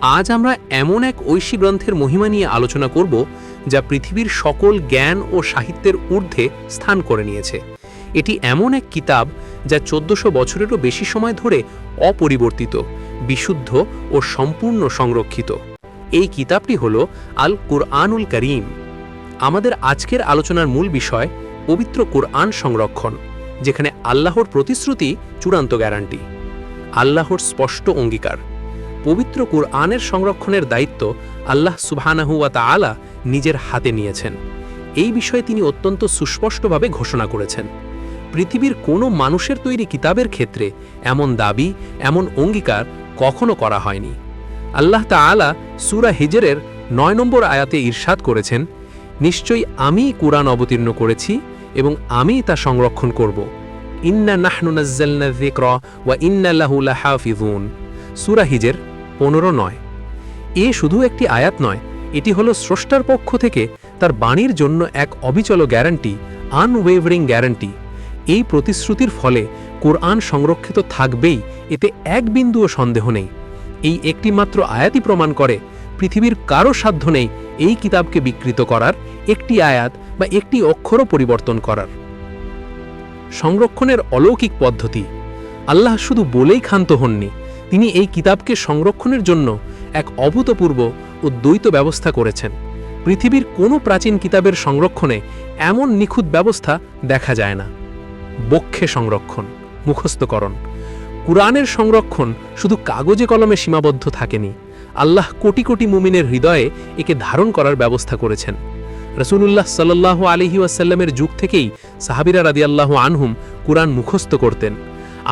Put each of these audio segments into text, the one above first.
আজ আমরা এমন এক ঐশী গ্রন্থের মহিমা নিয়ে আলোচনা করব, যা পৃথিবীর সকল জ্ঞান ও সাহিত্যের ঊর্ধ্বে স্থান করে নিয়েছে। এটি এমন এক কিতাব, যা চোদ্দশো বছরেরও বেশি সময় ধরে অপরিবর্তিত, বিশুদ্ধ ও সম্পূর্ণ সংরক্ষিত। এই কিতাবটি হল আল কুরআনুল করিম। আমাদের আজকের আলোচনার মূল বিষয়, পবিত্র কোরআন সংরক্ষণ, যেখানে আল্লাহর প্রতিশ্রুতি চূড়ান্ত গ্যারান্টি। আল্লাহর স্পষ্ট অঙ্গীকার। পবিত্র কোরআনের সংরক্ষণের দায়িত্ব আল্লাহ সুবহানাহুয়া তাআলা নিজের হাতে নিয়েছেন। এই বিষয়ে তিনি অত্যন্ত সুস্পষ্টভাবে ঘোষণা করেছেন। পৃথিবীর কোনো মানুষের তৈরি কিতাবের ক্ষেত্রে এমন দাবি, এমন অঙ্গীকার কখনো করা হয়নি। আল্লাহ তাআলা সূরা হিজরের নয় নম্বর আয়াতে ঈর্ষাদ করেছেন, নিশ্চয়ই আমি কোরআন অবতীর্ণ করেছি এবং আমি তা সংরক্ষণ করব। ইন্না নাহনু নাজ্জালনা যিকরা ওয়া ইন্না লাহু লাহাফিজুন সূরা হিজর পনেরো নয়। এ শুধু একটি আয়াত নয়, এটি হলো স্রষ্টার পক্ষ থেকে তার বাণীর জন্য এক অবিচল গ্যারান্টি, আনওয়েভারিং গ্যারান্টি। এই প্রতিশ্রুতির ফলে কোরআন সংরক্ষিত থাকবেই, এতে এক বিন্দুও সন্দেহ নেই। এই একটি মাত্র আয়াতই প্রমাণ করে পৃথিবীর কারও সাধ্য নেই এই কিতাবকে বিকৃত করার, একটি আয়াত বা একটি অক্ষরও পরিবর্তন করার। সংরক্ষণের অলৌকিক পদ্ধতি। আল্লাহ শুধু বলেই ক্ষান্ত হননি তিনি এই কিতাবকে সংরক্ষণের জন্য এক অভূতপূর্ব ও দ্বৈত ব্যবস্থা করেছেন। পৃথিবীর কোনো প্রাচীন কিতাবের সংরক্ষণে এমন নিখুঁত ব্যবস্থা দেখা যায় না। বক্ষে সংরক্ষণ, মুখস্থকরণ। কুরআনের সংরক্ষণ শুধু কাগজে কলমে সীমাবদ্ধ থাকেনি। আল্লাহ কোটি কোটি মুমিনের হৃদয়ে একে ধারণ করার ব্যবস্থা করেছেন। রসুলুল্লাহ সাল্লাহ আলহি ওয়াসাল্লামের যুগ থেকেই সাহাবিরা রাদিয়াল্লাহ আনহুম কুরআন মুখস্থ করতেন।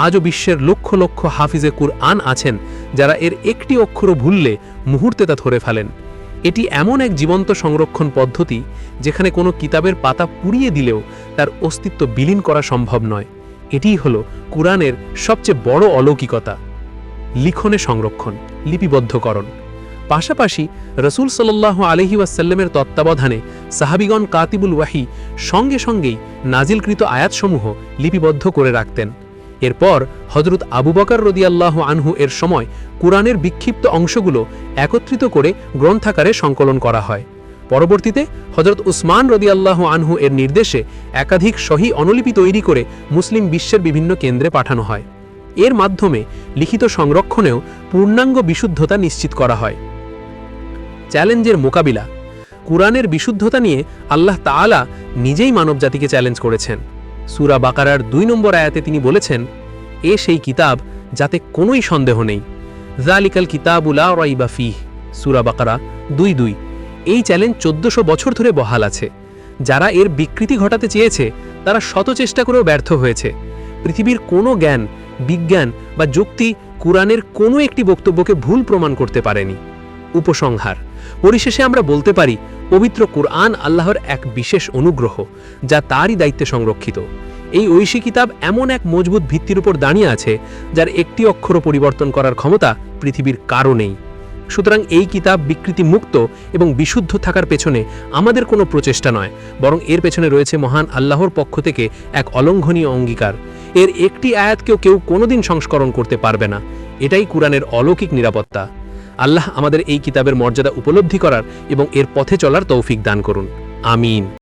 আজও বিশ্বের লক্ষ লক্ষ হাফিজে কুরআন আছেন যারা এর একটি অক্ষরও ভুললে মুহূর্তে তা ধরে ফেলেন। এটি এমন এক জীবন্ত সংরক্ষণ পদ্ধতি যেখানে কোনো কিতাবের পাতা পুড়িয়ে দিলেও তার অস্তিত্ব বিলীন করা সম্ভব নয়। এটিই হল কুরআনের সবচেয়ে বড় অলৌকিকতা। লিখনে সংরক্ষণ, লিপিবদ্ধকরণ। পাশাপাশি রসুল সাল্লাহ আলহি ওয়াসাল্লামের তত্ত্বাবধানে সাহাবিগণ কাতিবুল ওয়াহি সঙ্গে সঙ্গেই নাজিলকৃত আয়াতসমূহ লিপিবদ্ধ করে রাখতেন। এরপর হজরত আবু বকর রদিয়াল্লাহ আনহু এর সময় কুরআনের বিক্ষিপ্ত অংশগুলো একত্রিত করে গ্রন্থাকারে সংকলন করা হয়। পরবর্তীতে হজরত উসমান রদিয়াল্লাহ আনহু এর নির্দেশে একাধিক সহি অনুলিপি তৈরি করে মুসলিম বিশ্বের বিভিন্ন কেন্দ্রে পাঠানো হয়। এর মাধ্যমে লিখিত সংরক্ষণেও পূর্ণাঙ্গ বিশুদ্ধতা নিশ্চিত করা হয়। চ্যালেঞ্জের মোকাবিলা। কুরআনের বিশুদ্ধতা নিয়ে আল্লাহ তাআলা নিজেই মানবজাতিকে চ্যালেঞ্জ করেছেন। সুরা বাকারার দুই নম্বর আয়াতে তিনি বলেছেন, এ সেই কিতাব যাতে কোনোই সন্দেহ নেই। জালিকাল কিতাবুলা রাইবা ফিহ। সুরা বাকারা দুই দুই। এই চ্যালেঞ্জ চোদ্দশো বছর ধরে বহাল আছে। যারা এর বিকৃতি ঘটাতে চেয়েছে, তারা শত চেষ্টা করেও ব্যর্থ হয়েছে। পৃথিবীর কোনো জ্ঞান, বিজ্ঞান বা যুক্তি কুরআনের কোনো একটি বক্তব্যকে ভুল প্রমাণ করতে পারেনি। উপসংহার। পরিশেষে আমরা বলতে পারি, পবিত্র কুরআন আল্লাহর এক বিশেষ অনুগ্রহ, যা তারই দায়িত্বে সংরক্ষিত। এই ঐশী কিতাব এমন এক মজবুত ভিত্তির উপর দাঁড়িয়ে আছে, যার একটি অক্ষর পরিবর্তন করার ক্ষমতা পৃথিবীর কারও নেই। সুতরাং এই কিতাব বিকৃতি মুক্ত এবং বিশুদ্ধ থাকার পেছনে আমাদের কোনো প্রচেষ্টা নয়, বরং এর পেছনে রয়েছে মহান আল্লাহর পক্ষ থেকে এক অলঙ্ঘনীয় অঙ্গীকার। এর একটি আয়াতকেও কেউ কোনোদিন সংস্করণ করতে পারবে না। এটাই কুরআনের অলৌকিক নিরাপত্তা। আল্লাহ আমাদের এই কিতাবের মর্যাদা উপলব্ধি করার এবং এর পথে চলার তৌফিক দান করুন। আমিন।